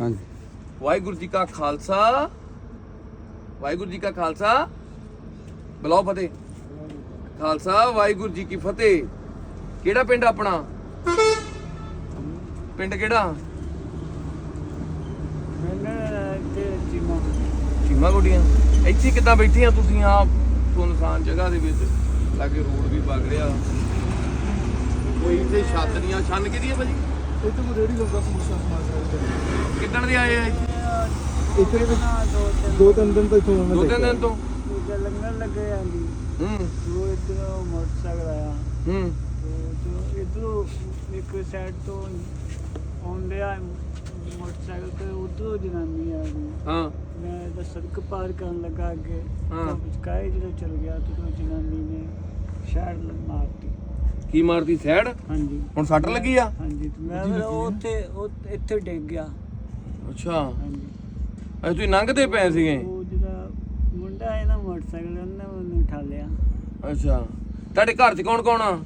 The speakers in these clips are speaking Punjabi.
ਹਾਂਜੀ। ਵਾਹਿਗੁਰੂ ਜੀ ਕਾ ਖਾਲਸਾ ਵਾਹਿਗੁਰੂ ਜੀ ਕਾ ਖਾਲਸਾ। ਬੁਲਾਓ ਫਤਿਹ। ਖਾਲਸਾ ਵਾਹਿਗੁਰੂ ਜੀ ਕੀ ਫਤਿਹ। ਕਿਹੜਾ ਪਿੰਡ ਆਪਣਾ? ਪਿੰਡ ਕਿਹੜਾ? ਚੀਮਾ ਚੀਮਾ ਗੋਡੀਆਂ। ਇੱਥੇ ਕਿੱਦਾਂ ਬੈਠੀਆਂ ਤੁਸੀਂ ਆ ਸੁਨਸਾਨ ਜਗ੍ਹਾ ਦੇ ਵਿੱਚ ਲਾਗੇ ਰੋਡ ਵੀ ਵਗ ਰਿਹਾ। ਕੋਈ ਇੱਥੇ ਛੱਤ ਨਹੀਂ ਆ ਛੰਨ ਕਿਹਦੀ ਆ ਭਾਜੀ? ਇੱਥੇ ਕੋਈ ਰੇੜੀ ਲੱਗਾ ਸਮੋਸਾ ਸਮਾਸਾ ਕਿੱਦਣ ਦੇ ਆਏ ਆ ਇੱਥੇ? ਇੱਥੇ ਦੇ ਦੋ ਤਿੰਨ ਦੋ ਤਿੰਨ ਦਿਨ ਤੋਂ ਇੱਥੋਂ ਮੈਂ ਦੋ ਤਿੰਨ ਦਿਨ ਤੋਂ? ਦੂਜਾ ਲੰਗਰ ਲੱਗੇ ਜਾਂਦੀ ਹੂੰ। ਉਹ ਇਧਰੋਂ ਮੋਟਰਸਾਈਕਲ ਆਇਆ। ਹੂੰ। ਤੇ ਇਧਰੋਂ ਇੱਕ ਸਾਈਡ ਤੋਂ ਆਉਂਦੇ ਆ ਮੋਟਰਸਾਈਕਲ ਤੇ ਉਧਰੋਂ ਜਨਾਨੀ ਆ ਗਈ। ਹਾਂ। ਮੈਂ ਤਾਂ ਸੜਕ ਪਾਰ ਕਰਨ ਲੱਗਾ ਅੱਗੇ। ਹਾਂ। ਤਾਂ ਵਿਚਕਾਏ ਜਦੋਂ ਚਲ ਗਿਆ ਤੇ ਉਹ ਜਨਾਨੀ ਨੇ ਸ਼ਾਟ ਮਾਰਤੀ। ਕੀ ਮਾਰਦੀ ਸੈਡ? ਹਾਂਜੀ। ਹੁਣ ਸੱਟ ਲੱਗੀ ਆ? ਹਾਂਜੀ ਤੇ ਮੈਂ ਫਿਰ ਉਹ ਉੱਥੇ ਉਹ ਇੱਥੇ ਡਿੱਗ ਗਿਆ। ਅੱਛਾ। ਹਾਂਜੀ। ਅਜੇ ਤੁਸੀਂ ਲੰਘਦੇ ਪਏ ਸੀਗੇ? ਉਹ ਜਿਹੜਾ ਮੁੰਡਾ ਹੈ ਨਾ ਮੋਟਰਸਾਈਕਲ ਉਹਨੇ ਮੈਨੂੰ ਉਠਾ ਲਿਆ ਅੱਛਾ। ਤੁਹਾਡੇ ਘਰ 'ਚ ਕੌਣ ਕੌਣ ਆ?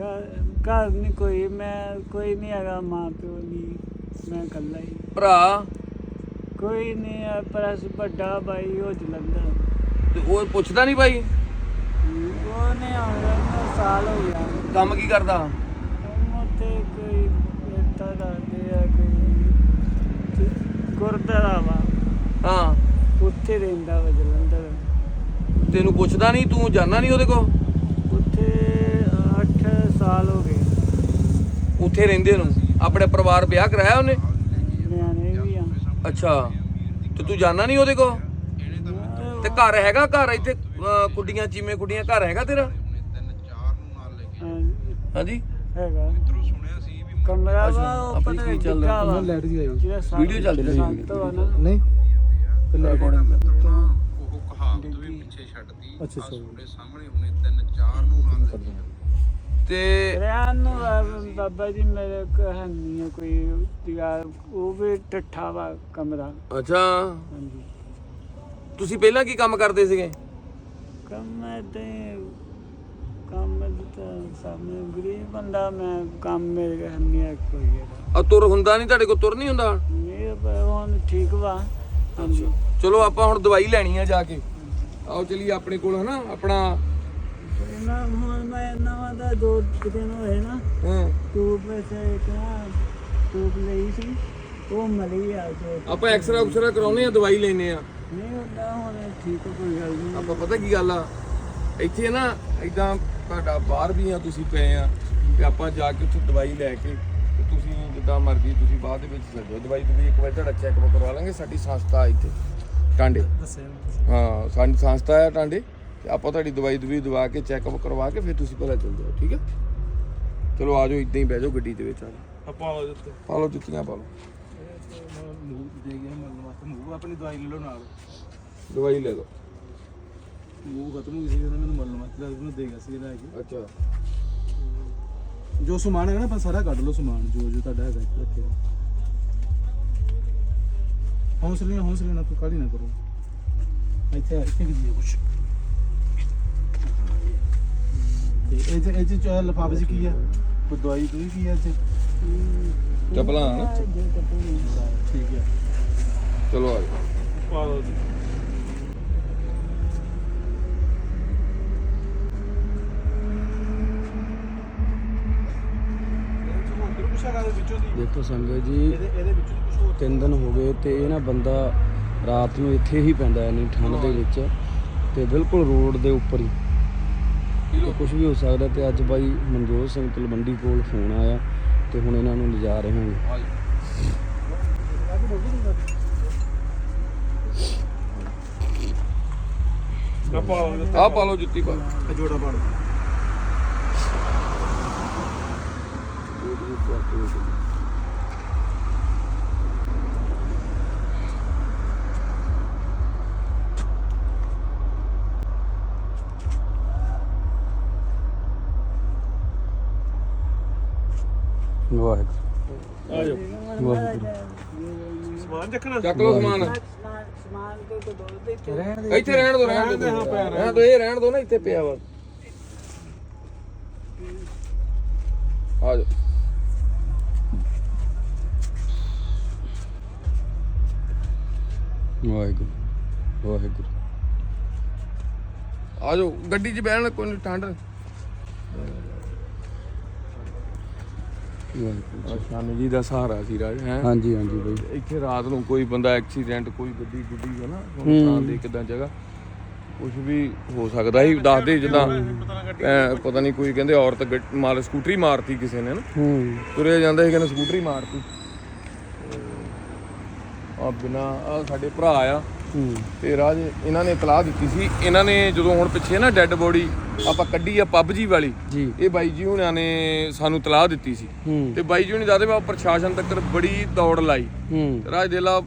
ਘਰ ਘਰ ਨਹੀਂ ਕੋਈ। ਮੈਂ ਕੋਈ ਨਹੀਂ ਹੈਗਾ ਮਾਂ ਪਿਓ ਨਹੀਂ। ਮੈਂ ਇਕੱਲਾ ਹੀ। ਭਰਾ? ਕੋਈ ਨਹੀਂ ਹੈ ਪਰ ਅਸੀਂ ਵੱਡਾ ਭਾਈ ਉਹ ਜਲੰਧਰ। ਤੇ ਉਹ ਪੁੱਛਦਾ ਨਹੀਂ ਬਾਈ? ਉਹਨੇ ਆਉਂਦਾ ਨੂੰ ਸਾਲ ਹੋ ਗਿਆ। ਕੰਮ ਕੀ ਕਰਦਾ? ਉੱਥੇ ਕੋਈ ਇੱਦਾਂ ਕਰਦੇ ਆ ਕੋਈ ਗੁਰਦੁਆਰਾ ਵਾ। ਹਾਂ। ਉੱਥੇ ਰਹਿੰਦਾ ਵਾ ਜਲੰਧਰ। ਤੈਨੂੰ ਪੁੱਛਦਾ ਨਹੀਂ ਤੂੰ ਜਾਣਾ ਨਹੀਂ ਉਹਦੇ ਕੋਲ? ਉੱਥੇ 8 ਸਾਲ ਹੋ ਗਏ। ਉੱਥੇ ਰਹਿੰਦੇ ਨੂੰ? ਆਪਣੇ ਪਰਿਵਾਰ ਵਿਆਹ ਕਰਾਇਆ ਉਹਨੇ? ਨਿਆਣੇ ਵੀ ਆ। ਅੱਛਾ। ਤੇ ਤੂੰ ਜਾਣਾ ਨਹੀਂ ਉਹਦੇ ਕੋਲ? ਤੇ ਘਰ ਹੈਗਾ ਘਰ ਇੱਥੇ ਕੁੱਡੀਆਂ ਚੀਮੇ ਕੁੱਡੀਆਂ ਘਰ ਹੈਗਾ ਤੇਰਾ? ਹਾਂਜੀ? ਹੈਗਾ। ਕਮਰਾ ਅੱਛਾ, ਵਾ ਉਹ ਆਪਣੀ ਪਤਾ ਕੀ ਨਹੀਂ ਚੱਲ ਰਿਹਾ? ਵਾ। ਲੈਟ ਜੀ ਆਈ ਸਾ- ਵੀਡੀਓ ਚੱਲ ਰਹੀ ਹੈ। ਸੰਤ ਵਾ ਨਾ। ਨਹੀਂ। ਤੇ ਲੈਟ ਉਹ ਕਹਾਵਤ ਵੀ ਪਿੱਛੇ ਛੱਡਦੀ। ਅੱਛਾ, ਅੱਛਾ। ਤੁਹਾਡੇ ਸਾਹਮਣੇ ਹੁਣੇ ਤਿੰਨ ਚਾਰ ਨੂੰ ਨਾਲ ਤੇ ਰਹਿਣ ਨੂੰ ਬਾਬਾ ਜੀ ਮੇਰੇ ਕਹਾਣੀ ਹੈ ਕੋਈ ਦੀਵਾਰ। ਉਹ ਵੀ ਟੱਠਾ ਵਾ ਕਮਰਾ। ਅੱਛਾ। ਹਾਂਜੀ। ਤੁਸੀਂ ਪਹਿਲਾਂ ਕੀ ਕੰਮ ਕਰਦੇ ਸੀਗੇ? ਕੰਮ ਤੇ ਕੰਮ ਤਾਂ ਸਾਹਮਣੇ ਗਰੀਬ ਬੰਦਾ ਮੈਂ ਕੰਮ ਮੇਰੇ ਕੋਲ ਨਹੀਂ ਹੈ ਕੋਈ ਹੈਗਾ। ਆ ਤੁਰ ਹੁੰਦਾ ਨਹੀਂ ਤੁਹਾਡੇ ਕੋਲ ਤੁਰ ਨਹੀਂ ਹੁੰਦਾ ਮੇਰੇ ਪਰ ਹੁਣ ਠੀਕ ਵਾ। ਹਾਂਜੀ। ਚਲੋ ਆਪਾਂ ਹੁਣ ਦਵਾਈ ਲੈਣੀ ਆ ਜਾ ਕੇ। ਆਓ ਚਲੀਏ ਆਪਣੇ ਕੋਲ ਹਨਾ? ਆਪਣਾ ਨਾ ਹੁਣ ਮੈਂ ਨਵਾਂ ਦਾ ਦੋ ਦਿਨ ਹੋਏ ਨਾ ਹਾਂ। ਟੂਬ ਇੱਕ ਨਾ ਟੂਬ ਲਈ ਸੀ ਉਹ ਮਲੀ ਆ ਜੋ। ਆਪਾਂ ਐਕਸਰਾ ਉਕਸਰਾ ਕਰਾਉਨੇ ਆ ਦਵਾਈ ਲੈਨੇ ਆ। ਨਹੀਂ ਹੁੰਦਾ ਹੁਣ ਠੀਕ ਆ, ਕੋਈ ਗੱਲ ਨਹੀਂ। ਆਪਾਂ ਪਤਾ ਕੀ ਗੱਲ ਆ? ਇੱਥੇ ਨਾ ਇਦਾਂ ਤੁਹਾਡਾ ਬਾਹਰ ਵੀ ਆ ਤੁਸੀਂ ਪਏ ਆ ਤੇ ਆਪਾਂ ਜਾ ਕੇ ਉੱਥੇ ਦਵਾਈ ਲੈ ਕੇ ਤੇ ਤੁਸੀਂ ਜਿੱਦਾਂ ਮਰਜ਼ੀ ਤੁਸੀਂ ਬਾਅਦ ਦੇ ਵਿੱਚ ਲੱਗੋ ਦਵਾਈ ਤੁਸੀਂ ਇੱਕ ਵਾਰ ਤੁਹਾਡਾ ਚੈੱਕਅਪ ਕਰਵਾ ਲਾਂਗੇ ਸਾਡੀ ਸੰਸਥਾ ਇੱਥੇ ਟਾਂਡੇ। ਹਾਂ ਸਾਡੀ ਸੰਸਥਾ ਆ ਟਾਂਡੇ ਤੇ ਆਪਾਂ ਤੁਹਾਡੀ ਦਵਾਈ ਦਵਾਈ ਦਵਾ ਕੇ ਚੈੱਕਅਪ ਕਰਵਾ ਕੇ ਫਿਰ ਤੁਸੀਂ ਭਲਾ ਚੱਲ ਜਾਓ ਠੀਕ ਹੈ ਚਲੋ ਆ ਜਾਓ ਇਦਾਂ ਹੀ ਬਹਿ ਜਾਓ ਗੱਡੀ ਦੇ ਵਿੱਚ ਆ ਜਾਓ। ਪਾ ਲਓ ਜੁੱਤੀਆਂ ਪਾ ਲਓ। ਮੂੰਹ ਦੇ ਗਿਆ ਮਰਨ ਵਾਸਤੇ ਮੂੰਹ ਆਪਣੀ ਦਵਾਈ ਲੈ ਲਓ ਨਾਲ। ਦਵਾਈ ਲੈ ਲਓ। ਮੂੰਹ ਖਤਮ ਹੋ ਗਈ ਸੀ ਉਹਨੇ ਮੈਨੂੰ ਮਰਨ ਵਾਸਤੇ ਉਹਨੂੰ ਦੇ ਗਿਆ ਸੀ ਲੈ ਕੇ। ਅੱਛਾ। ਜੋ ਸਮਾਨ ਹੈਗਾ ਨਾ ਆਪਾਂ ਸਾਰਾ ਕੱਢ ਲਓ ਸਮਾਨ ਜੋ ਜੋ ਤੁਹਾਡਾ ਹੈਗਾ ਇੱਥੇ ਰੱਖਿਆ। ਹੌਸਲੇ ਨਾਲ ਹੌਸਲੇ ਨਾਲ ਤੂੰ ਕਾਹਲੀ ਨਾ ਕਰੋ। ਇੱਥੇ ਇੱਥੇ ਵੀ ਕੁਛ। ਤੇ ਇਹ ਚ ਇਹ ਚ ਲਫਾਫੇ ਚ ਕੀ ਆ? ਕੋਈ ਦਵਾਈ ਦੂਈ ਕੀ ਆ ਚ ਚੱਪਲਾਂ ਨਾ। ਠੀਕ ਹੈ ਚਲੋ ਆ ਜਾਓ। ਪਾ ਲਓ ਜੀ। ਦੇਖੋ ਸੰਗਤ ਜੀ ਤਿੰਨ ਦਿਨ ਹੋ ਗਏ ਤੇ ਇਹ ਨਾ ਬੰਦਾ ਰਾਤ ਨੂੰ ਇੱਥੇ ਹੀ ਪੈਂਦਾ ਨਹੀਂ ਠੰਡ ਦੇ ਵਿੱਚ। ਤੇ ਬਿਲਕੁਲ ਰੋਡ ਦੇ ਉੱਪਰ ਹੀ। ਕੁਝ ਵੀ ਹੋ ਸਕਦਾ ਤੇ ਅੱਜ ਬਾਈ ਮਨਜੋਤ ਸਿੰਘ ਤਲਵੰਡੀ ਕੋਲ ਫੋਨ ਆਇਆ ਤੇ ਹੁਣ ਇਹਨਾਂ ਨੂੰ ਲਿਜਾ ਰਹੇ ਹਾਂ ਆ ਪਾ ਲਓ ਜੁੱਤੀ ਪਾ ਲਓ। ਇਹ ਜੋੜਾ ਵਾਹਿਗੁਰੂ। ਆ ਜਾਓ ਵਾਹਿਗੁਰੂ ਸਮਾਨ ਚੱਕਣਾ? ਚੱਕ ਲਓ ਸਮਾਨ। ਸਮਾਨ ਸਮਾਨ ਤੋਂ ਤੋਂ ਦੋ ਦੇ ਕੇ ਇੱਥੇ ਰਹਿਣ ਦੋ ਰਹਿਣ ਦੋ ਹਾਂ, ਪਿਆ ਰਹਿਣ ਦੋ ਇਹ ਰਹਿਣ ਦੋ ਨਾ ਇੱਥੇ ਪਿਆ ਵਾ। ਆ ਜਾਓ। ਵਾਹਿਗੁਰੂ ਵਾਹਿਗੁਰੂ। ਆ ਜਾਓ ਗੱਡੀ 'ਚ ਬਹਿਣ ਕੋਈ ਨੀ, ਠੰਡ। ਸ਼ਾਮੀ ਜੀ ਦਾ ਸਹਾਰਾ ਸੀ ਰਾਜ ਹੈ? ਹਾਂਜੀ ਹਾਂਜੀ ਬਾਈ। ਇੱਥੇ ਰਾਤ ਨੂੰ ਕੋਈ ਬੰਦਾ ਐਕਸੀਡੈਂਟ ਕੋਈ ਗੱਡੀ ਗੁੱਡੀ ਹੈ ਨਾ। ਨੁਕਸਾਨ ਦੇ ਕਿਦਾਂ ਜਗ੍ਹਾ ਕੁਝ ਵੀ ਹੋ ਸਕਦਾ ਸੀ। ਦੱਸਦੇ ਜਿੱਦਾਂ ਅਹ ਪਤਾ ਨਹੀਂ ਕੋਈ ਕਹਿੰਦੇ ਔਰਤ ਗੱਡ- ਮਾਰ ਸਕੂਟਰੀ ਮਾਰਤੀ ਕਿਸੇ ਨੇ ਨਾ। ਹੂੰ। ਤੁਰਿਆ ਜਾਂਦਾ ਸੀ ਕਹਿੰਦੇ ਸਕੂਟਰੀ ਮਾਰਤੀ। ਆ ਬਿਨਾ ਆ ਸਾਡੇ ਭਰਾ ਆ। ਤੇ ਰਾਜ ਇਹਨਾਂ ਨੇ ਇਤਲਾਹ ਦਿੱਤੀ ਸੀ। ਇਹਨਾਂ ਨੇ ਜਦੋਂ ਹੁਣ ਪਿੱਛੇ ਨਾ ਡੈੱਡ ਬੋਡੀ ਆਪਾਂ ਕੱਢੀ ਆ ਪੱਬਜੀ ਵਾਲੀ ਜੀ। ਇਹ ਬਾਈ ਜੀ ਹੁਣਾਂ ਨੇ ਸਾਨੂੰ ਇਤਲਾਹ ਦਿੱਤੀ ਸੀ। ਤੇ ਬਾਈ ਜੀ ਹੁਣੀ ਦੱਸਦੇ ਵਾ ਪ੍ਰਸ਼ਾਸਨ ਤੱਕ ਬੜੀ ਦੌੜ ਲਾਈ। ਹੂੰ। ਰਾਜ ਦੇ ਲਾ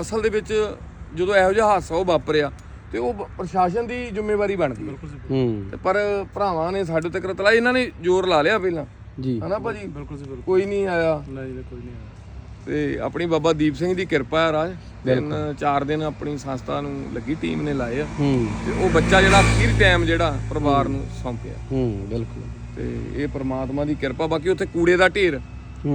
ਅਸਲ ਦੇ ਵਿੱਚ ਜਦੋਂ ਇਹੋ ਜਿਹਾ ਹਾਦਸਾ ਉਹ ਵਾਪਰਿਆ ਤੇ ਉਹ ਪ੍ਰਸ਼ਾਸਨ ਦੀ ਜ਼ਿੰਮੇਵਾਰੀ ਬਣਦੀ। ਹੈ ਹੂੰ। ਤੇ ਪਰ ਭਰਾਵਾਂ ਨੇ ਸਾਡੇ ਤੱਕ ਤਲਾ ਇਹਨਾਂ ਨੇ ਜ਼ੋਰ ਲਾ ਲਿਆ ਪਹਿਲਾਂ। ਜੀ। ਹਨਾ ਭਾਜੀ? ਬਿਲਕੁਲ ਜੀ ਬਿਲਕੁਲ। ਕੋਈ ਨਹੀਂ ਆਇਆ। ਨਹੀਂ ਜੀ, ਕੋਈ ਨਹੀਂ ਆਇਆ। ਤੇ ਆਪਣੀ ਬਾਬਾ ਦੀਪ ਸਿੰਘ ਦੀ ਕਿਰਪਾ ਹੈ ਰਾਜ। ਤਿੰਨ ਚਾਰ ਦਿਨ ਆਪਣੀ ਸੰਸਥਾ ਨੂੰ ਲੱਗੀ ਟੀਮ ਨੇ ਲਾਏ ਆ। ਤੇ ਉਹ ਬੱਚਾ ਜਿਹੜਾ ਅਖੀਰ ਟਾਈਮ ਜਿਹੜਾ ਪਰਿਵਾਰ ਨੂੰ ਸੌਂਪਿਆ। ਹੂੰ ਬਿਲਕੁਲ। ਤੇ ਇਹ ਪ੍ਰਮਾਤਮਾ ਦੀ ਕਿਰਪਾ ਬਾਕੀ ਉੱਥੇ ਕੂੜੇ ਦਾ ਢੇਰ।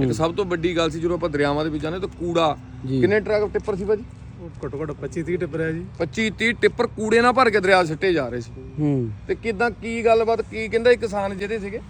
ਇੱਕ ਸਭ ਤੋਂ ਵੱਡੀ ਗੱਲ ਸੀ ਜਦੋਂ ਆਪਾਂ ਦਰਿਆਵਾਂ ਦੇ ਵਿੱਚ ਜਾਂਦੇ ਤਾਂ ਕੂੜਾ ਕਿੰਨੇ ਟਰੱਕ ਟਿੱਪਰ ਸੀ ਭਾਜੀ? ਉਹ ਘੱਟੋ ਘੱਟ 25 30 ਟਿੱਪਰ ਹੈ ਜੀ। 25 30 ਟਿੱਪਰ ਕੂੜੇ ਨਾਲ ਭਰ ਕੇ ਦਰਿਆ ਸਿੱਟੇ ਜਾ ਰਹੇ ਸੀ। ਹੂੰ। ਤੇ ਕਿਦਾਂ ਕੀ ਗੱਲਬਾਤ ਕੀ ਕਹਿੰਦਾ ਇਹ ਕਿਸਾਨ ਜਿਹੜੇ ਸੀਗੇ?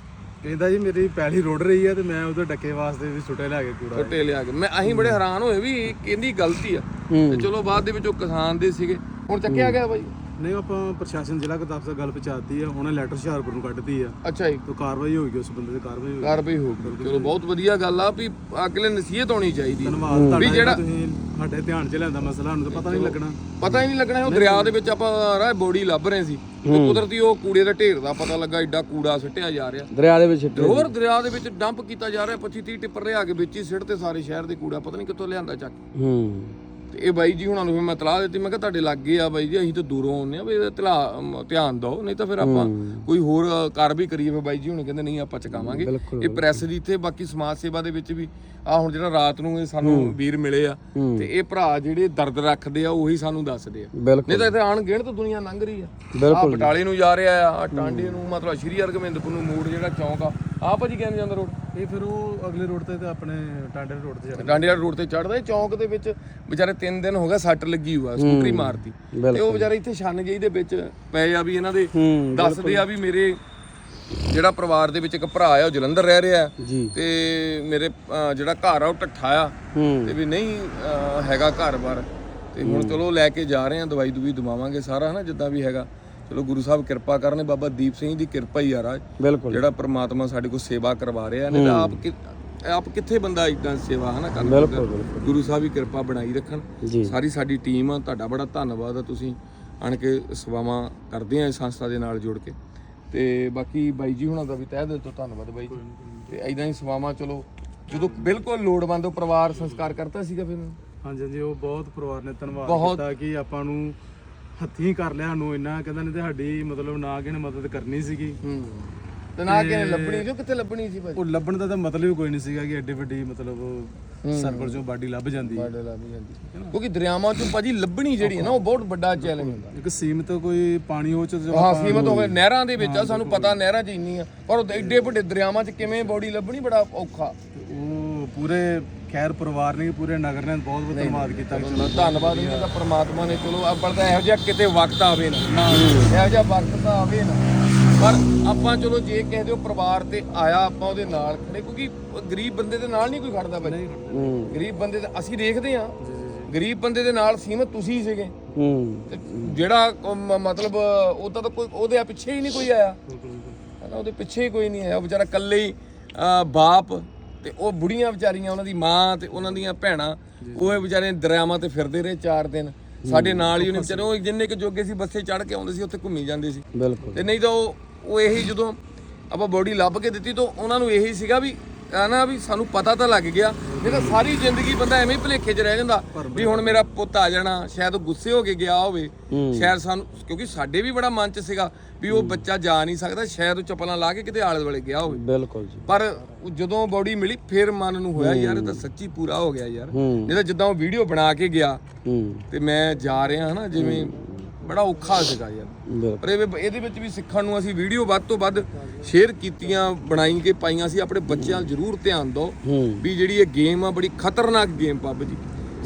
ਕਹਿੰਦਾ ਜੀ ਮੇਰੀ ਪੈਲੀ ਰੋੜ ਰਹੀ ਹੈ ਤੇ ਮੈਂ ਉਹਦੇ ਡੱਕੇ ਵਾਸਤੇ ਵੀ ਸੁੱਟੇ ਲਿਆ ਕੇ ਕੂੜਾ ਛੋਟੇ ਲਿਆ ਕੇ। ਮੈਂ ਅਸੀਂ ਬੜੇ ਹੈਰਾਨ ਹੋਏ ਵੀ ਇਹ ਕਹਿੰਦੀ ਗਲਤੀ ਆ। ਤੇ ਚਲੋ ਬਾਅਦ ਦੇ ਵਿੱਚ ਉਹ ਕਿਸਾਨ ਦੇ ਸੀਗੇ। ਹੁਣ ਚੱਕਿਆ ਗਿਆ ਬਾਈ। ਨਹੀਂ ਆਪਾਂ ਪ੍ਰਸ਼ਾਸਨ ਜ਼ਿਲ੍ਹਾ ਦਫ਼ਤਰ ਗੱਲ ਪਹੁੰਚਾਤੀ ਆ ਉਹਨੇ ਲੈਟਰ ਹੁਸ਼ਿਆਰਪੁਰ ਨੂੰ ਕੱਢਤੀ ਆ। ਅੱਛਾ ਜੀ। ਤੇ ਕਾਰਵਾਈ ਹੋਈ ਗਈ ਉਸ ਬੰਦੇ ਤੇ ਕਾਰਵਾਈ ਹੋਈ ਕਾਰਵਾਈ ਹੋ ਗਈ। ਚਲੋ ਬਹੁਤ ਵਧੀਆ ਗੱਲ ਆ ਵੀ ਅਗਲੇ ਨਸੀਹਤ ਹੋਣੀ ਚਾਹੀਦੀ। ਧੰਨਵਾਦ ਵੀ ਜਿਹੜਾ- ਤੁਸੀਂ ਸਾਡੇ ਧਿਆਨ 'ਚ ਲਿਆਂਦਾ ਮਸਲਾ ਨੂੰ ਤਾਂ ਪਤਾ ਨਹੀਂ ਲੱਗਣਾ। ਪਤਾ ਹੀ ਨਹੀਂ ਲੱਗਣਾ ਉਹ ਦਰਿਆ ਦੇ ਵਿੱਚ ਆਪਾਂ ਰਾਹ ਬੋਡੀ ਲੱਭ ਰਹੇ ਸੀ। ਤੇ ਕੁਦਰਤੀ ਉਹ ਕੂੜੇ ਦਾ ਢੇਰ ਦਾ ਪਤਾ ਲੱਗਾ ਐਡਾ ਕੂੜਾ ਸਿੱਟਿਆ ਜਾ ਰਿਹਾ। ਦਰਿਆ ਦੇ ਵਿੱਚ ਤੇ ਸਿੱਟੇ ਹੋਰ ਦਰਿਆ ਦੇ ਵਿੱਚ ਡੰਪ ਕੀਤਾ ਜਾ ਰਿਹਾ 25 30 ਟਿੱਪਰ ਲਿਆ ਕੇ ਵਿੱਚ ਹੀ ਸਿੱਟ ਤੇ ਸਾਰੇ ਸ਼ਹਿਰ ਦੇ ਕੂੜਾ ਪਤਾ ਨਹੀਂ ਕਿੱਥੋਂ ਲਿਆਂਦਾ ਚੱਕ ਹੂੰ। ਤੇ ਇਹ ਬਾਈ ਜੀ ਹੁਣਾਂ ਨੂੰ ਫਿਰ ਮੈਂ ਤਲਾਹ ਦਿੱਤੀ ਮੈਂ ਕਿਹਾ ਤੁਹਾਡੇ ਲੱਗੇ ਆ ਬਾਈ ਜੀ ਅਸੀਂ ਤਾਂ ਦੂਰੋਂ ਆਉਂਦੇ ਆ ਵੀ ਇਹਦਾ ਤਲਾ- ਧਿਆਨ ਦਿਓ ਨਹੀਂ ਤਾਂ ਫਿਰ ਆਪਾਂ ਕੋਈ ਹੋਰ ਅ, ਕਾਰਵਾਈ ਕਰੀਏ ਫਿਰ ਬਾਈ ਜੀ ਹੁਣ ਕਹਿੰਦੇ ਨਹੀਂ ਆਪਾਂ ਚਕਾਵਾਂਗੇ। ਇਹ ਪ੍ਰੈਸ ਦੀ ਇੱਥੇ ਬਾਕੀ ਸਮਾਜ ਸੇਵਾ ਦੇ ਵਿੱਚ ਵੀ ਆ ਹੁਣ ਜਿਹੜਾ ਰਾਤ ਨੂੰ ਇਹ ਸਾਨੂੰ ਵੀਰ ਮਿਲੇ ਆ ਤੇ ਇਹ ਭਰਾ ਜਿਹੜੇ ਦਰਦ ਰੱਖਦੇ ਆ ਉਹੀ ਸਾਨੂੰ ਦੱਸਦੇ ਆ। ਨਹੀਂ ਤਾਂ ਇੱਥੇ ਆਣ ਗਿਣ ਤਾਂ ਦੁਨੀਆ ਲੰਘ ਰਹੀ ਆ। ਆ ਬਟਾਲੇ ਨੂੰ ਜਾ ਰਿਹਾ ਆ ਟਾਂਡੇ ਨੂੰ ਮਤਲਬ ਸ਼੍ਰੀ ਹਰਗੋਬਿੰਦਪੁਰ ਨੂੰ ਮੂੜ ਜਿਹੜਾ ਚੌਂਕ ਆ ਆ ਭਾਜੀ ਕਿਹਨੂੰ ਜਾਂਦਾ ਰੋਡ ਇਹ ਫਿਰ ਉਹ ਅਗਲੇ ਰੋਡ ਤੇ ਤੇ ਆਪਣੇ ਟਾਂਡੇ ਰੋਡ ਤੇ ਚੜ੍ਹ ਡਾਂਡੀਆ ਰੋਡ ਤੇ ਚੜਦਾ ਚੌਂਕ ਦੇ ਵਿੱਚ ਵਿਚਾਰੇ 3 ਦਿਨ ਹੋ ਗਿਆ ਸੱਟ ਲੱਗੀ ਹੋਆ ਸਕੂਟਰੀ ਮਾਰਤੀ। ਤੇ ਉਹ ਵਿਚਾਰੇ ਇੱਥੇ ਛੰਨ ਜਿਹੀ ਦੇ ਵਿੱਚ ਪਏ ਆ ਵੀ ਇਹਨਾਂ ਦੇ ਦੱਸਦੇ ਆ ਵੀ ਮੇਰੇ ਜਿਹੜਾ ਪਰਿਵਾਰ ਦੇ ਵਿੱਚ ਇੱਕ ਭਰਾ ਆ ਉਹ ਜਲੰਧਰ ਰਹਿ ਰਿਹਾ ਜੀ। ਤੇ ਮੇਰੇ ਅਹ, ਜਿਹੜਾ ਘਰ ਆ ਉਹ ਟੱਠਾ ਆ। ਤੇ ਵੀ ਨਹੀਂ ਅਹ, ਹੈਗਾ ਘਰ-ਬਾਰ ਤੇ ਹੁਣ ਚਲੋ ਲੈ ਕੇ ਜਾ ਰਹੇ ਆ ਦਵਾਈ ਦੂਈ ਦਵਾਵਾਂਗੇ ਸਾਰਾ ਹਨਾ ਜਿੱਦਾਂ ਵੀ ਹੈਗਾ। ਚਲੋ ਗੁਰੂ ਸਾਹਿਬ ਕਿਰਪਾ ਕਰਨ ਬਾਬਾ ਦੀਪ ਸਿੰਘ ਦੀ ਕਿਰਪਾ ਹੀ ਆ ਰਾਜ। ਬਿਲਕੁਲ। ਜਿਹੜਾ ਪ੍ਰਮਾਤਮਾ ਸਾਡੇ ਕੋਲ ਸੇਵਾ ਕਰਵਾ ਰਿਹਾ ਤਾਂ ਆਪ ਕਿ ਆਪ ਕਿੱਥੇ ਬੰਦਾ ਇਦਾਂ ਸੇਵਾ ਹਨਾ ਕਰ ਬਿਲਕੁਲ, ਸਕਦਾ? ਬਿਲਕੁਲ। ਗੁਰੂ ਸਾਹਿਬ ਹੀ ਕਿਰਪਾ ਬਣਾਈ ਰੱਖਣ। ਜੀ। ਸਾਰੀ ਸਾਡੀ ਟੀਮ ਆ ਤੁਹਾਡਾ ਬੜਾ ਧੰਨਵਾਦ ਆ ਤੁਸੀਂ ਆਣ ਕੇ ਸੇਵਾਵਾਂ ਕਰਦੇ ਆ ਇਸ ਸੰਸਥਾ ਦੇ ਨਾਲ ਜੁੜ ਕੇ। ਤੇ ਬਾਕੀ ਬਾਈ ਜੀ ਹੁਣਾਂ ਦਾ ਵੀ ਤਹਿ ਦਿਲ ਤੋਂ ਧੰਨਵਾਦ ਬਾਈ ਜੀ। ਤੇ ਐਦਾਂ ਹੀ ਸੇਵਾਵਾਂ ਚਲੋ ਜਦੋਂ ਬਿਲਕੁਲ ਲੋੜਵੰਦ ਉਹ ਪਰਿਵਾਰ ਸੰਸਕਾਰ ਕਰਤਾ ਸੀਗਾ ਫਿਰ? ਹਾਂਜੀ ਹਾਂਜੀ ਉਹ ਬਹੁਤ ਪਰਿਵਾਰ ਨੇ ਧੰਨਵਾਦ ਬਹੁਤ- ਕੀਤਾ ਕਿ ਆਪਾਂ ਨੂੰ ਹੱਥੀਂ ਕਰ ਲਿਆ ਸਾਨੂੰ ਇੰਨਾ ਕਹਿੰਦਾ ਨਹੀਂ ਤੇ ਸਾਡੀ ਮਤਲਬ ਨਾ ਕਿਸੇ ਨੇ ਮਦਦ ਕਰਨੀ ਸੀਗੀ। ਹੂੰ। ਤੇ ਨਾ ਕਿਨੇ ਲੱਭਣੀ ਜੋ ਕਿੱਥੇ ਲੱਭਣੀ ਸੀ ਭਾਈ ਉਹ ਲੱਭਣ ਦਾ ਤਾਂ ਮਤਲਬ ਹੀ ਕੋਈ ਨਹੀਂ ਸੀਗਾ ਕਿ ਐਡੀ ਵੱਡੀ ਮਤਲਬ ਸਰਕਲ ਚੋਂ ਬਾਡੀ ਲੱਭ ਜਾਂਦੀ ਹੈ। ਲੱਭ ਜਾਂਦੀ। ਕਿਉਂਕਿ ਦਰਿਆਵਾਂ ਚੋਂ ਭਾਜੀ ਲੱਭਣੀ ਜਿਹੜੀ ਹੈ ਨਾ ਉਹ ਬਹੁਤ ਵੱਡਾ ਚੈਲੰਜ ਹੁੰਦਾ। ਇੱਕ ਸੀਮਤ ਕੋਈ ਪਾਣੀ ਉਹ ਚ ਹਾਂ ਸੀਮਤ ਹੋਵੇ। ਨਹਿਰਾਂ ਦੇ ਵਿੱਚ ਆ ਸਾਨੂੰ ਪਤਾ ਨਹਿਰਾਂ 'ਚ ਇੰਨੀ ਆ ਪਰ ਉਹ ਐਡੇ ਵੱਡੇ ਦਰਿਆਵਾਂ 'ਚ ਕਿਵੇਂ ਬੋਡੀ ਲੱਭਣੀ ਬੜਾ ਔਖਾ। ਉਹ ਪੂਰੇ ਖੈਰ ਪਰਿਵਾਰ ਨੇ ਪੂਰੇ ਨਗਰ ਨੇ ਬਹੁਤ ਬਹੁਤ ਧੰਨਵਾਦ ਕੀਤਾ। ਚਲੋ ਧੰਨਵਾਦ ਇਹਨਾਂ ਦਾ ਪ੍ਰਮਾਤਮਾ ਨੇ ਚਲੋ ਆਪਾਂ ਤਾਂ ਇਹੋ ਜਿਹਾ ਕਿਤੇ ਵਕਤ ਆਵੇ ਨਾ। ਇਹੋ ਜਿਹਾ ਵਕਤ ਤਾਂ ਆਵੇ ਨਾ। ਪਰ ਆਪਾਂ ਚਲੋ ਜੇ ਕਿਸੇ ਦੇ ਉਹ ਪਰਿਵਾਰ ਤੇ ਆਇਆ ਆਪਾਂ ਉਹਦੇ ਨਾਲ ਖੜੇ ਕਿਉਂਕਿ ਗਰੀਬ ਬੰਦੇ ਦੇ ਨਾਲ ਨਹੀਂ ਕੋਈ ਖੜਦਾ ਭਾਈ। ਗਰੀਬ ਬੰਦੇ ਦੇ ਅਸੀਂ ਦੇਖਦੇ ਆ ਗਰੀਬ ਬੰਦੇ ਦੇ ਨਾਲ ਸੀਮਤ ਤੁਸੀਂ ਸੀਗੇ। ਜਿਹੜਾ ਮਤਲਬ ਉਹਦਾ ਤਾਂ ਕੋਈ ਉਹਦੇ ਪਿੱਛੇ ਹੀ ਨਹੀਂ ਕੋਈ ਆਇਆ। ਹਨਾ ਉਹਦੇ ਪਿੱਛੇ ਹੀ ਕੋਈ ਨਹੀਂ ਆਇਆ। ਉਹ ਵਿਚਾਰਾ ਇਕੱਲੇ ਹੀ ਬਾਪ ਤੇ ਉਹ ਬੁੜੀਆਂ ਵਿਚਾਰੀਆਂ ਉਹਨਾਂ ਦੀ ਮਾਂ ਤੇ ਉਹਨਾਂ ਦੀਆਂ ਭੈਣਾਂ ਉਹ ਇਹ ਵਿਚਾਰੇ ਦਰਿਆਵਾਂ ਤੇ ਫਿਰਦੇ ਰਹੇ 4 ਦਿਨ। ਸਾਡੇ ਨਾਲ ਹੀ ਉਹਨੇ ਵਿਚਾਰੇ ਉਹ ਜਿੰਨੇ ਕੁ ਜੋਗੇ ਸੀ ਬੱਸੇ ਚੜ੍ਹ ਕੇ ਆਉਂਦੇ ਸੀ ਉੱਥੇ ਘੁੰਮੀ ਜਾਂਦੇ ਸੀ। ਬਿਲਕੁਲ। ਤੇ ਨਹੀਂ ਤਾਂ ਉਹ ਉਹ ਇਹੀ ਜਦੋਂ ਆਪਾਂ ਬੋਡੀ ਲੱਭ ਕੇ ਦਿੱਤੀ ਤਾਂ ਉਹਨਾਂ ਨੂੰ ਇਹੀ ਸੀਗਾ ਵੀ ਆ ਨਾ ਵੀ ਸਾਨੂੰ ਪਤਾ ਤਾਂ ਲੱਗ ਗਿਆ ਨਹੀਂ ਤਾਂ ਸਾਰੀ ਜ਼ਿੰਦਗੀ ਬੰਦਾ ਐਵੇਂ ਹੀ ਭੁਲੇਖੇ 'ਚ ਰਹਿ ਜਾਂਦਾ ਵੀ ਹੁਣ ਮੇਰਾ ਪੁੱਤ ਆ ਜਾਣਾ ਸ਼ਾਇਦ ਗੁੱਸੇ ਹੋ ਕੇ ਗਿਆ ਹੋਵੇ। ਸ਼ਾਇਦ ਸਾਨੂੰ ਕਿਉਂਕਿ ਸਾਡੇ ਵੀ ਬੜਾ ਮਨ 'ਚ ਸੀਗਾ ਵੀ ਉਹ ਬੱਚਾ ਜਾ ਨਹੀਂ ਸਕਦਾ ਸ਼ਾਇਦ ਉਹ ਚੱਪਲਾਂ ਲਾ ਕੇ ਕਿਤੇ ਆਲੇ ਦੁਆਲੇ ਗਿਆ ਹੋਵੇ। ਬਿਲਕੁਲ ਜੀ। ਪਰ ਜਦੋਂ ਬੋਡੀ ਮਿਲੀ ਫਿਰ ਮਨ ਨੂੰ ਹੋਇਆ ਯਾਰ ਇਹ ਤਾਂ ਸੱਚੀ ਪੂਰਾ ਹੋ ਗਿਆ ਯਾਰ। ਨਹੀਂ ਤਾਂ ਜਿੱਦਾਂ ਉਹ ਵੀਡੀਓ ਬਣਾ ਕੇ ਗਿਆ ਤੇ ਮੈਂ ਜਾ ਰਿਹਾ ਹਨਾ ਜਿਵੇਂ ਬੜਾ ਔਖਾ ਸੀਗਾ ਯਾਰ। ਪਰ ਇਹ- ਇਹਦੇ ਵਿੱਚ ਵੀ ਸਿੱਖਣ ਨੂੰ ਅਸੀਂ ਵੀਡੀਓ ਵੱਧ ਤੋਂ ਵੱਧ ਸ਼ੇਅਰ ਕੀਤੀਆਂ ਬਣਾਈ ਕੇ ਪਾਈਆਂ ਸੀ। ਆਪਣੇ ਬੱਚਿਆਂ 'ਤੇ ਜ਼ਰੂਰ ਧਿਆਨ ਦਿਓ ਵੀ ਜਿਹੜੀ ਇਹ ਗੇਮ ਆ ਬੜੀ ਖਤਰਨਾਕ ਗੇਮ ਪੱਬ ਜੀ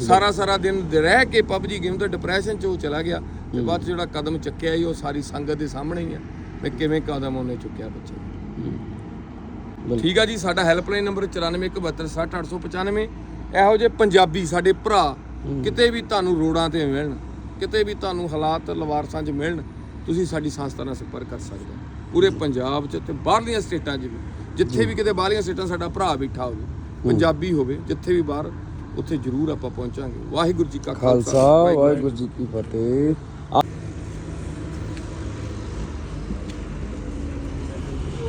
ਸਾਰਾ ਸਾਰਾ ਦਿਨ ਰਹਿ ਕੇ ਪਬਜੀ ਗੇਮ ਤੋਂ ਡਿਪਰੈਸ਼ਨ ਚ ਉਹ ਚਲਾ ਗਿਆ ਤੇ ਬਾਅਦ ਜਿਹੜਾ ਕਦਮ ਚੱਕਿਆ ਹੀ ਉਹ ਸਾਰੀ ਸੰਗਤ ਦੇ ਸਾਹਮਣੇ ਹੀ ਆ। ਵੀ ਕਿਵੇਂ ਕਦਮ ਉਹਨੇ ਚੁੱਕਿਆ ਬੱਚੇ ਨੇ। ਠੀਕ ਆ ਜੀ ਸਾਡਾ ਹੈਲਪਲਾਈਨ ਨੰਬਰ 9417760895 ਇਹੋ ਜਿਹੇ ਪੰਜਾਬੀ ਸਾਡੇ ਭਰਾ ਕਿਤੇ ਵੀ ਤੁਹਾਨੂੰ ਰੋਡਾਂ ਤੇ ਮਿਲਣ। ਕਿਤੇ ਵੀ ਤੁਹਾਨੂੰ ਹਾਲਾਤ ਲਵਾਰਸਾਂ 'ਚ ਮਿਲਣ ਤੁਸੀਂ ਸਾਡੀ ਸੰਸਥਾ ਨਾਲ ਸੰਪਰਕ ਕਰ ਸਕਦੇ ਹੋ। ਪੂਰੇ ਪੰਜਾਬ 'ਚ ਤੇ ਬਾਹਰਲੀਆਂ ਸਟੇਟਾਂ 'ਚ ਵੀ। ਜਿੱਥੇ ਵੀ ਕਿਤੇ ਬਾਹਰਲੀਆਂ ਸਟੇਟਾਂ ਸਾਡਾ ਭਰਾ ਬੈਠਾ ਹੋਵੇ ਪੰਜਾਬੀ ਹੋਵੇ ਜਿੱਥੇ ਵੀ ਬਾਹਰ ਉੱਥੇ ਜ਼ਰੂਰ ਆਪਾਂ ਪਹੁੰਚਾਂਗੇ। ਵਾਹਿਗੁਰੂ ਜੀ ਕਾ ਖਾਲਸਾ। ਵਾਹਿਗੁਰੂ ਜੀ ਕੀ ਫਤਿਹ।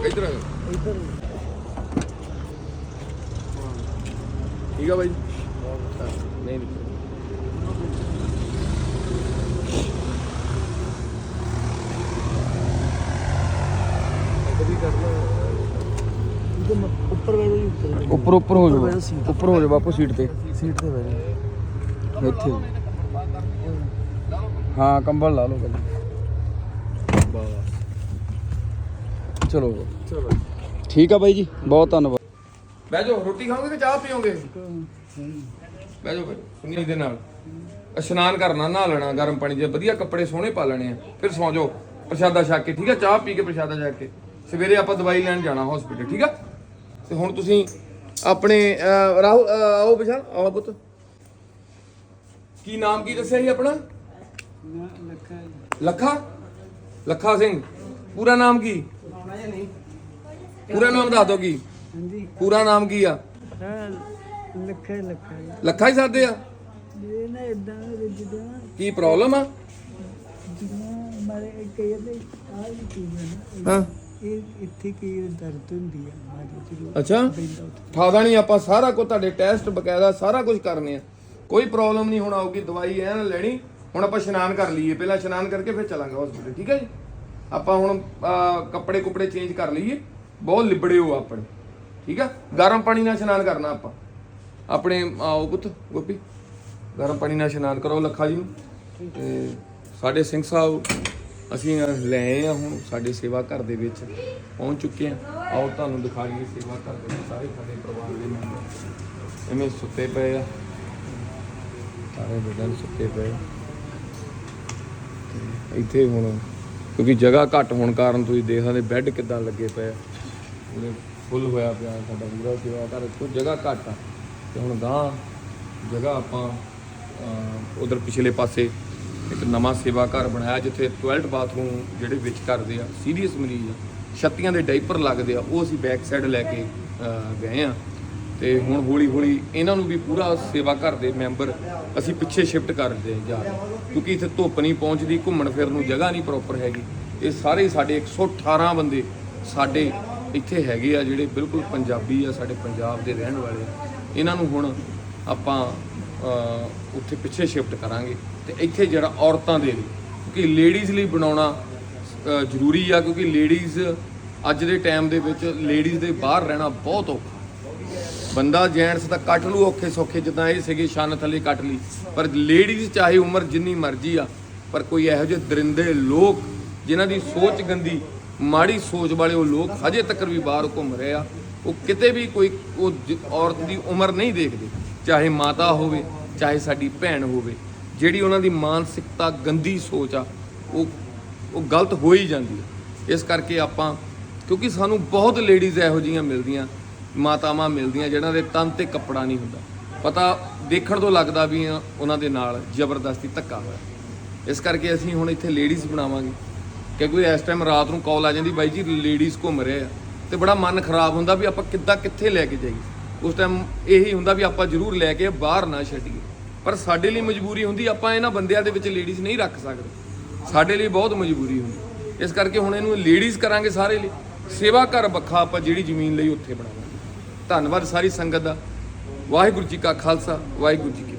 ਇੱਧਰ ਠੀਕ ਆ ਬਾਈ ਨਹੀਂ ਨਹੀਂ ਉੱਪਰ ਬੈਠੋ ਜੀ ਉੱਪਰ ਉੱਪਰ ਉੱਪਰ ਹੋ ਜਾਓ ਉੱਪਰ ਹੋ ਜਾਓ ਬਾਪੂ ਸੀਟ ਤੇ। ਸੀਟ ਤੇ ਬੈਠੋ ਇੱਥੇ। ਹਾਂ ਕੰਬਲ ਲਾ ਲਓ ਪਹਿਲਾਂ। ਚਲੋ ਚਲੋ। ਠੀਕ ਆ ਬਾਈ ਜੀ ਬਹੁਤ ਧੰਨਵਾਦ। ਬਹਿ ਜਾਓ ਰੋਟੀ ਖਾਓਗੇ ਕਿ ਚਾਹ ਪੀਓਗੇ? ਬਹਿ ਜਾਓ ਸੁਣੀ ਦੇ ਨਾਲ। ਇਸ਼ਨਾਨ ਕਰਨਾ ਨਹਾ ਲੈਣਾ ਗਰਮ ਪਾਣੀ 'ਚ ਵਧੀਆ ਕੱਪੜੇ ਸੋਹਣੇ ਪਾ ਲੈਣੇ ਆ। ਫਿਰ ਸੌਂ ਜਾਓ ਪ੍ਰਸ਼ਾਦਾ ਛਕ ਕੇ ਠੀਕ ਆ? ਚਾਹ ਪੀ ਕੇ ਪ੍ਰਸ਼ਾਦਾ ਛਕ ਕੇ। ਸਵੇਰੇ ਆਪਾਂ ਦਵਾਈ ਲੈਣ ਜਾਣਾ ਹਸਪੀਟਲ ਠੀਕ ਆ? ਤੇ ਹੁਣ ਤੁਸੀਂ ਆਪਣੇ ਰਾਹੁਲ ਆਓ ਬਿਸ਼ਾਲ ਆਓ ਪੁੱਤ। ਕੀ ਨਾਮ ਕੀ ਦੱਸਿਆ ਜੀ ਆਪਣਾ? ਲੱਖਾ ਲੱਖਾ ਸਿੰਘ। ਪੂਰਾ ਨਾਮ ਕੀ? ਪੂਰਾ ਨਾਮ ਦੱਸ ਦੋ ਕੀ? ਪੂਰਾ ਨਾਮ ਕੀ ਆ? ਲੱਖਾ ਹੀ ਲੱਖਾ ਲੱਖਾ ਹੀ ਸਾਦੇ ਆ। ਇਹ ਨਾ ਇਦਾਂ ਜਿੱਦਾਂ ਕੀ ਪ੍ਰੋਬਲਮ ਆ? ਮਾਰੇ ਕਈ ਆ ਕੀ ਨਾ ਹਾਂ। ਇਹ ਇੱਥੇ ਕੀ ਦਰਦ ਹੁੰਦੀ ਆ? ਮਾਰੀ ਜ਼ਰੂਰ ਅੱਛਾ। ਠਾਦਾ ਨਹੀਂ ਆਪਾਂ ਸਾਰਾ ਕੁਝ ਤੁਹਾਡੇ ਟੈਸਟ ਬਕਾਇਦਾ ਸਾਰਾ ਕੁਝ ਕਰਨੇ ਆ। ਕੋਈ ਪ੍ਰੋਬਲਮ ਨਹੀਂ ਹੁਣ ਆਊਗੀ ਦਵਾਈ ਐਨ ਲੈਣੀ ਹੁਣ ਆਪਾਂ ਇਸ਼ਨਾਨ ਕਰ ਲਈਏ। ਪਹਿਲਾਂ ਇਸ਼ਨਾਨ ਕਰਕੇ ਫਿਰ ਚੱਲਾਂਗੇ ਹਸਪੀਟਲ ਠੀਕ ਹੈ ਜੀ? ਆਪਾਂ ਹੁਣ ਕੱਪੜੇ ਕੁਪੜੇ ਚੇਂਜ ਕਰ ਲਈਏ। ਬਹੁਤ ਲਿਬੜੇ ਹੋ ਆਪਣੇ ਠੀਕ ਆ? ਗਰਮ ਪਾਣੀ ਨਾਲ ਇਸ਼ਨਾਨ ਕਰਨਾ ਆਪਾਂ। ਆਪਣੇ ਆਓ ਪੁੱਤ ਗੋਪੀ। ਗਰਮ ਪਾਣੀ ਨਾਲ ਇਸ਼ਨਾਨ ਕਰੋ ਲੱਖਾ ਜੀ ਨੂੰ। ਤੇ ਸਾਡੇ ਸਿੰਘ ਸਾਹਿਬ ਅਸੀਂ ਲੈ ਆਏ ਆ ਹੁਣ ਸਾਡੇ ਸੇਵਾ ਘਰ ਦੇ ਵਿੱਚ, ਪਹੁੰਚ ਚੁੱਕੇ ਆ। ਆਓ ਤੁਹਾਨੂੰ ਦਿਖਾ ਲਈਏ ਸੇਵਾ ਘਰ ਦੇ ਵਿੱਚ ਸਾਰੇ ਸਾਡੇ ਪਰਿਵਾਰ ਦੇ ਮੈਂਬਰ। ਐਵੇਂ ਸੁੱਤੇ ਪਏ ਆ। ਸਾਰੇ ਬੇਟਨ ਸੁੱਤੇ ਪਏ ਤੇ ਇੱਥੇ ਹੁਣ, ਕਿਉਂਕਿ ਜਗ੍ਹਾ ਘੱਟ ਹੋਣ ਕਾਰਨ ਤੁਸੀਂ ਦੇਖ ਸਕਦੇ, ਬੈੱਡ ਕਿੱਦਾਂ ਲੱਗੇ ਪਏ ਆ। ਉਹਦੇ ਫੁੱਲ ਹੋਇਆ ਪਿਆ ਸਾਡਾ ਪੂਰਾ ਸੇਵਾ ਘਰ ਕੋਈ ਜਗ੍ਹਾ ਘੱਟ ਆ। ਤੇ ਹੁਣ ਗਾਂ ਜਗ੍ਹਾ ਆਪਾਂ ਉਧਰ ਪਿਛਲੇ ਪਾਸੇ ਇੱਕ ਨਵਾਂ ਸੇਵਾ ਘਰ ਬਣਾਇਆ ਜਿੱਥੇ ਟਾਇਲਟ ਬਾਥਰੂਮ ਜਿਹੜੇ ਵਿੱਚ ਕਰਦੇ ਆ, ਸੀਰੀਅਸ ਮਰੀਜ਼ ਆ, ਛੱਤੀਆਂ ਦੇ ਡਾਈਪਰ ਲੱਗਦੇ ਆ, ਉਹ ਅਸੀਂ ਬੈਕ ਸਾਈਡ ਲੈ ਕੇ ਗਏ ਆ। ਤੇ ਹੁਣ ਹੌਲੀ ਹੌਲੀ ਇਹਨਾਂ ਨੂੰ ਵੀ ਪੂਰਾ ਸੇਵਾ ਘਰ ਦੇ ਮੈਂਬਰ ਅਸੀਂ ਪਿੱਛੇ ਸ਼ਿਫਟ ਕਰਦੇ ਜਾ ਰਹੇ ਕਿਉਂਕਿ ਇੱਥੇ ਧੁੱਪ ਨਹੀਂ ਪਹੁੰਚਦੀ, ਘੁੰਮਣ ਫਿਰਨ ਨੂੰ ਜਗ੍ਹਾ ਨਹੀਂ ਪ੍ਰੋਪਰ ਹੈਗੀ। ਇਹ ਸਾਰੇ ਸਾਡੇ 118 ਬੰਦੇ ਸਾਡੇ ਇੱਥੇ ਹੈਗੇ ਆ, ਜਿਹੜੇ ਬਿਲਕੁਲ ਪੰਜਾਬੀ ਆ, ਸਾਡੇ ਪੰਜਾਬ ਦੇ ਰਹਿਣ ਵਾਲੇ ਇਹਨਾਂ ਨੂੰ ਹੁਣ ਆਪਾਂ ਉੱਥੇ ਪਿੱਛੇ ਸ਼ਿਫਟ ਕਰਾਂਗੇ। ਤੇ ਇੱਥੇ ਜਿਹੜਾ ਔਰਤਾਂ ਦੇ ਲਈ, ਕਿਉਂਕਿ ਲੇਡੀਜ਼ ਲਈ ਬਣਾਉਣਾ ਜ਼ਰੂਰੀ ਆ, ਕਿਉਂਕਿ ਲੇਡੀਜ਼ ਅੱਜ ਦੇ ਟਾਈਮ ਦੇ ਵਿੱਚ ਲੇਡੀਜ਼ ਦੇ ਬਾਹਰ ਰਹਿਣਾ ਬਹੁਤ ਔਖਾ। ਬੰਦਾ ਜੈਂਟਸ ਤਾਂ ਕੱਟ ਲੂ, ਔਖੇ ਸੌਖੇ, ਜਿੱਦਾਂ ਇਹ ਸੀਗੇ, ਛੰਨ ਥੱਲੇ ਕੱਟ ਲਈ। ਪਰ ਲੇਡੀਜ਼ ਚਾਹੇ ਉਮਰ ਜਿੰਨੀ ਮਰਜ਼ੀ ਆ, ਪਰ ਕੋਈ ਇਹੋ ਜਿਹੇ ਦਰਿੰਦੇ ਲੋਕ, ਜਿਨ੍ਹਾਂ ਦੀ ਸੋਚ ਗੰਦੀ, ਮਾੜੀ ਸੋਚ ਵਾਲੇ ਉਹ ਲੋਕ ਹਜੇ ਤੱਕ ਵੀ ਬਾਹਰ ਘੁੰਮ ਰਹੇ ਆ। ਉਹ ਕਿਤੇ ਵੀ ਕੋਈ, ਉਹ ਔਰਤ ਦੀ ਉਮਰ ਨਹੀਂ ਦੇਖਦੇ। ਚਾਹੇ ਮਾਤਾ ਹੋਵੇ, ਚਾਹੇ ਸਾਡੀ ਭੈਣ ਹੋਵੇ, ਜਿਹੜੀ ਉਹਨਾਂ ਦੀ ਮਾਨਸਿਕਤਾ, ਗੰਦੀ ਸੋਚ ਆ, ਉਹ ਉਹ ਗਲਤ ਹੋ ਹੀ ਜਾਂਦੀ ਹੈ ਇਸ ਕਰਕੇ ਆਪਾਂ, ਕਿਉਂਕਿ ਸਾਨੂੰ ਬਹੁਤ ਲੇਡੀਜ਼ ਇਹੋ ਜੀਆਂ ਮਿਲਦੀਆਂ, ਮਾਤਾਵਾਂ ਮਿਲਦੀਆਂ, ਜਿਹਨਾਂ ਦੇ ਤਨ ਤੇ ਕੱਪੜਾ ਨਹੀਂ ਹੁੰਦਾ। ਪਤਾ ਦੇਖਣ ਤੋਂ ਲੱਗਦਾ ਵੀ ਉਹਨਾਂ ਦੇ ਨਾਲ ਜ਼ਬਰਦਸਤੀ ਧੱਕਾ ਹੋਇਆ। ਇਸ ਕਰਕੇ ਅਸੀਂ ਹੁਣ ਇੱਥੇ ਲੇਡੀਜ਼ ਬਣਾਵਾਂਗੇ। ਕਿਉਂਕਿ ਇਸ ਟਾਈਮ ਰਾਤ ਨੂੰ ਕਾਲ ਆ ਜਾਂਦੀ, ਬਾਈ ਜੀ ਲੇਡੀਜ਼ ਘੁੰਮ ਰਹੇ ਆ। ਤੇ ਬੜਾ ਮਨ ਖਰਾਬ ਹੁੰਦਾ ਵੀ ਆਪਾਂ ਕਿੱਦਾਂ ਕਿੱਥੇ ਲੈ ਕੇ ਜਾਈਏ। ਉਸ ਟਾਈਮ ਇਹੀ ਹੁੰਦਾ ਵੀ ਆਪਾਂ ਜ਼ਰੂਰ ਲੈ ਕੇ ਬਾਹਰ ਨਾ ਛੱਡੀਏ। ਪਰ ਸਾਡੇ ਲਈ ਮਜਬੂਰੀ ਹੁੰਦੀ, ਆਪਾਂ ਇਹਨਾਂ ਬੰਦਿਆਂ ਦੇ ਵਿੱਚ ਲੇਡੀਜ਼ ਨਹੀਂ ਰੱਖ ਸਕਦੇ। ਸਾਡੇ ਲਈ ਬਹੁਤ ਮਜਬੂਰੀ ਹੁੰਦੀ। ਇਸ ਕਰਕੇ ਹੁਣ ਇਹਨੂੰ ਲੇਡੀਜ਼ ਕਰਾਂਗੇ ਸਾਰੇ ਲਈ। ਸੇਵਾ ਘਰ ਬੱਖਾ ਆਪਾਂ ਜਿਹੜੀ ਜ਼ਮੀਨ ਲਈ ਉੱਥੇ ਬਣਾਵਾਂਗੇ। ਧੰਨਵਾਦ ਸਾਰੀ ਸੰਗਤ ਦਾ। ਵਾਹਿਗੁਰੂ ਜੀ ਕਾ ਖਾਲਸਾ, ਵਾਹਿਗੁਰੂ ਜੀ